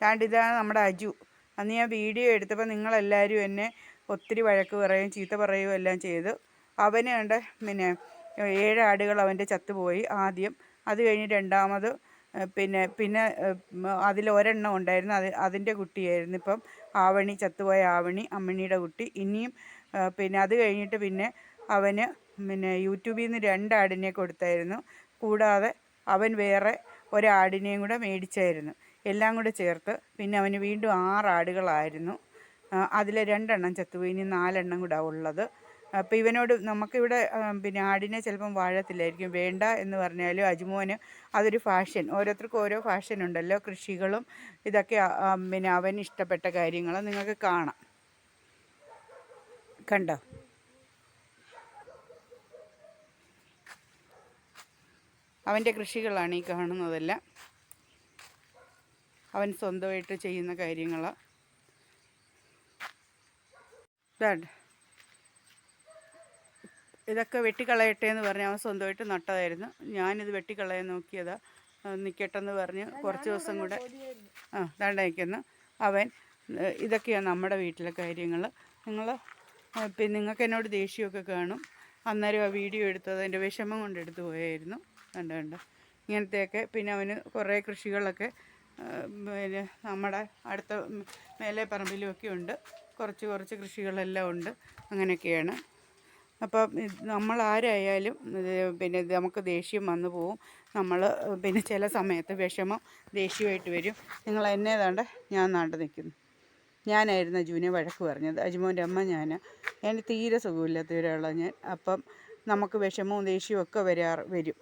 ദാണ്ട് ഇതാണ് നമ്മുടെ അജു. അന്ന് ഞാൻ വീഡിയോ എടുത്തപ്പോൾ നിങ്ങളെല്ലാവരും എന്നെ ഒത്തിരി വഴക്ക് പറയുകയും ചീത്ത പറയുകയും എല്ലാം ചെയ്തു. അവന് കണ്ട് പിന്നെ ഏഴ് ആടുകൾ അവന്റെ ചത്തുപോയി ആദ്യം. അത് കഴിഞ്ഞ് രണ്ടാമത് പിന്നെ പിന്നെ അതിൽ ഒരെണ്ണം ഉണ്ടായിരുന്നു. അത് അതിന്റെ കുട്ടിയായിരുന്നു ഇപ്പം. ആവണി ചത്തുപോയ ആവണി അമ്മിണിയുടെ കുട്ടി. ഇനിയും പിന്നെ അത് കഴിഞ്ഞിട്ട് പിന്നെ അവന് പിന്നെ യൂട്യൂബിൽ നിന്ന് രണ്ടാടിനെ കൊടുത്തായിരുന്നു. കൂടാതെ അവൻ വേറെ ഒരാടിനെയും കൂടെ മേടിച്ചായിരുന്നു. എല്ലാം കൂടെ ചേർത്ത് പിന്നെ അവന് വീണ്ടും ആറ് ആടുകളായിരുന്നു. അതിൽ രണ്ടെണ്ണം ചത്തുപോയി. ഇനി നാലെണ്ണം കൂടെ ഉള്ളത്. അപ്പോൾ ഇവനോട് നമുക്കിവിടെ പിന്നെ ആടിനെ ചിലപ്പം വാഴത്തില്ലായിരിക്കും വേണ്ട എന്ന് പറഞ്ഞാലും അജുമോന് അതൊരു ഫാഷൻ. ഓരോരുത്തർക്കും ഓരോ ഫാഷൻ ഉണ്ടല്ലോ. കൃഷികളും ഇതൊക്കെ പിന്നെ അവന് ഇഷ്ടപ്പെട്ട കാര്യങ്ങൾ നിങ്ങൾക്ക് കാണാം. കണ്ടോ? അവന്റെ കൃഷികളാണ് ഈ കാണുന്നതെല്ലാം. അവൻ സ്വന്തമായിട്ട് ചെയ്യുന്ന കാര്യങ്ങൾ ഇതൊക്കെ വെട്ടിക്കളയട്ടെ എന്ന് പറഞ്ഞ് അവൻ സ്വന്തമായിട്ട് നട്ടതായിരുന്നു. ഞാനിത് വെട്ടിക്കളയാൻ നോക്കിയതാ. നിൽക്കട്ടെന്ന് പറഞ്ഞ് കുറച്ച് ദിവസം കൂടെ ആ ദാണ്ട് അവൻ ഇതൊക്കെയാണ് നമ്മുടെ വീട്ടിലെ കാര്യങ്ങൾ നിങ്ങൾ പിന്നെ നിങ്ങൾക്ക് എന്നോട് ദേഷ്യമൊക്കെ കാണും. അന്നേരം ആ വീഡിയോ എടുത്തത് എന്റെ വിഷമം കൊണ്ടെടുത്ത് പോയായിരുന്നു. കണ്ട കണ്ട. ഇങ്ങനത്തെയൊക്കെ. പിന്നെ അവന് കുറേ കൃഷികളൊക്കെ പിന്നെ നമ്മുടെ അടുത്ത മേലെ പറമ്പിലുമൊക്കെ ഉണ്ട് കുറച്ച് കുറച്ച് കൃഷികളെല്ലാം ഉണ്ട്. അങ്ങനെയൊക്കെയാണ്. അപ്പം ഇത് നമ്മൾ ആരായാലും പിന്നെ നമുക്ക് ദേഷ്യം വന്നു പോവും. നമ്മൾ പിന്നെ ചില സമയത്ത് വിഷമം ദേഷ്യമായിട്ട് വരും. നിങ്ങൾ എന്നെ ഞാൻ നാണ്ട് നിൽക്കുന്നു. ഞാനായിരുന്നു അജുവിനെ വഴക്ക് പറഞ്ഞത്. അജുമോന്റെ അമ്മ ഞാൻ എനിക്ക് തീരെ സുഖമില്ലാത്ത ഒരാളാണ് ഞാൻ. അപ്പം നമുക്ക് വിഷമവും ദേഷ്യവും ഒക്കെ വരാറ് വരും.